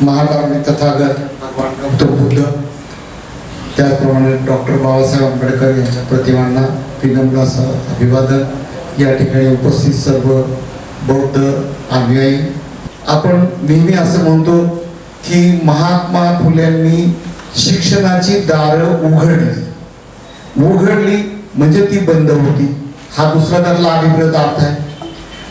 महाकारुणिक तथागत भगवान गौतम बुद्ध त्याचप्रमाणे डॉक्टर बाबासाहेब आंबेडकर यांच्या प्रतिमांना विनम्र असं अभिवादन. या ठिकाणी उपस्थित सर्व बौद्ध अनुयायी. आपण नेहमी असं म्हणतो की महात्मा फुल्यांनी शिक्षणाची दारं उघडली. उघडली म्हणजे ती बंद होती. हा दुसरा त्यातला अभिप्रेत अर्थ आहे.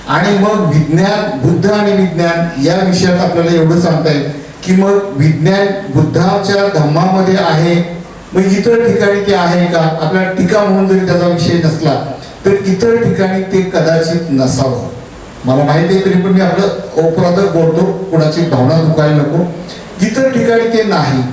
आणि मग विज्ञान बुद्ध आणि विज्ञान या विषयात आपल्याला एवढं सांगता येईल की मग विज्ञान बुद्धाच्या धम्मामध्ये आहे. मग इतर ठिकाणी ते आहे का? आपल्याला टीका म्हणून जरी त्याचा विषय नसला तर इतर ठिकाणी ते कदाचित नसावं. मला माहिती आहे तरी पण मी आपलं ओपराधक बोलतो कुणाची भावना दुखायला नको. इतर ठिकाणी ते नाही.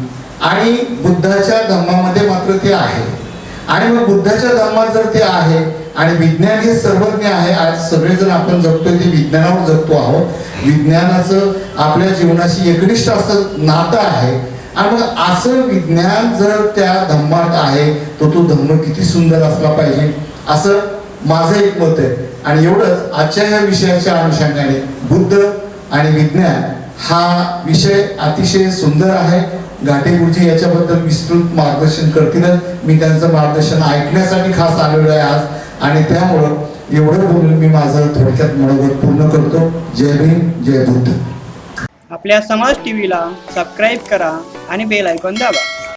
आणि बुद्धाच्या धम्मामध्ये मात्र ते आहे. आणि मग बुद्धाच्या धर्मात जर ते आहे आणि विज्ञान हे सर्वज्ञ आहे आज सगळेजण आपण जगतोय ते विज्ञानावर जगतो आहोत. विज्ञानाचं आपल्या जीवनाशी एकनिष्ठ असं नातं आहे. आणि मग असं विज्ञान जर त्या धम्मात आहे तर तो धम्म किती सुंदर असला पाहिजे असं माझं एक मत आहे. आणि एवढंच आजच्या या विषयाच्या अनुषंगाने बुद्ध आणि विज्ञान हा विषय अतिशय सुंदर आहे. घाटे गुरुजी याच्याबद्दल विस्तृत मार्गदर्शन करतीलच. मी त्यांचं मार्गदर्शन ऐकण्यासाठी खास आलेलो आहे आज. आणि त्यामुळं एवढं बोलून मी माझं थोडक्यात मनोगत पूर्ण करतो. जय भीम जय बुद्ध. आपल्या समाज टीव्हीला सबस्क्राईब करा आणि बेल ऐकून दाबा.